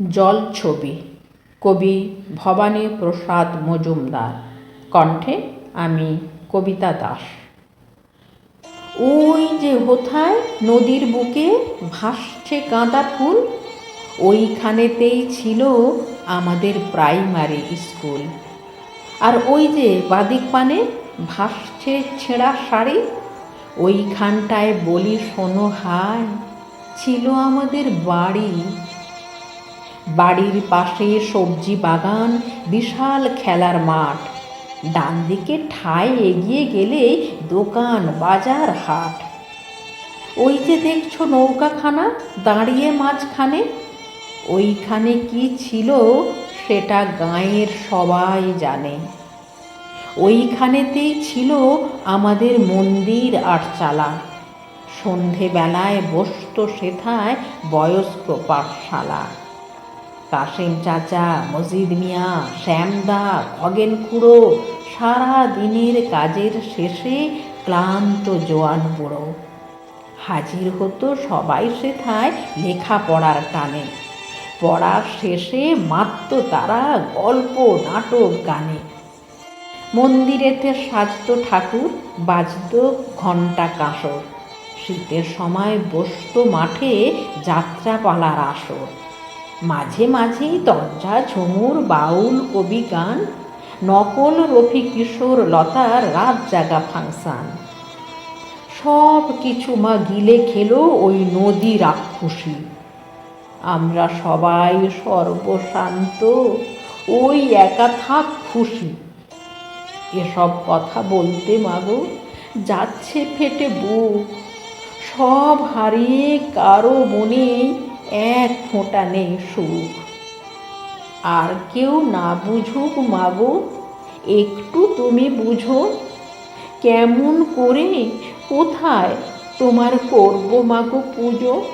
জলছবি কবি ভবানী প্রসাদ মজুমদার। কণ্ঠে আমি কবিতা দাস। ওই যে হোথায় নদীর বুকে ভাসছে গাঁদা ফুল, ওইখানেতেই ছিল আমাদের প্রাইমারি স্কুল। আর ওই যে বাদিক পানে ভাসছে ছেঁড়া শাড়ি, ওইখানটায় বলি শোনো হায় ছিল আমাদের বাড়ি বাড়ির পাশে সবজি বাগান, বিশাল খেলার মাঠ। ডান দিকে ঠায় এগিয়ে গেলে দোকান, বাজার, হাট। ওই যে দেখছ নৌকাখানা দাঁড়িয়ে মাঝখানে? ওইখানে কি ছিল সেটা গাঁয়ের সবাই জানে। ওইখানেতেই ছিল আমাদের মন্দির আটচালা সন্ধেবেলায় বসত সেথায় বয়স্ক পাঠশালা। কাশেম চাচা, মজিদ মিয়া, শ্যামদা, খগেন খুড়ো, সারা দিনের কাজের শেষে ক্লান্ত জোয়ান বুড়ো। হাজির হতো সবাই সেথায় লেখাপড়ার টানে। পড়ার শেষে মাত্র তারা গল্প, নাটক, গানে। মন্দিরেতে সাজত ঠাকুর, বাজত ঘণ্টা কাঁসর। শীতের সময় বসত মাঠে যাত্রাপালার আসর। মাঝে মাঝেই দরজা, ঝুমুর, বাউল, কবি গান, নকল রফি কিশোর, লতার রাত জাগা ফাংশান। সব কিছু মা গিলে খেলো ওই নদী রাক্ষসী। আমরা সবাই সর্বশান্ত, ওই একা থাক খুশি। এসব কথা বলতে মাগো, যাচ্ছে ফেটে বুক। সব হারিয়ে কারও মনে এক ফোঁটা নেই সুখ। আর কেউ না বুঝুক মাগো, একটু তুমি বুঝো, কেমন করে, কোথায় তোমার করব মাগো পুজো?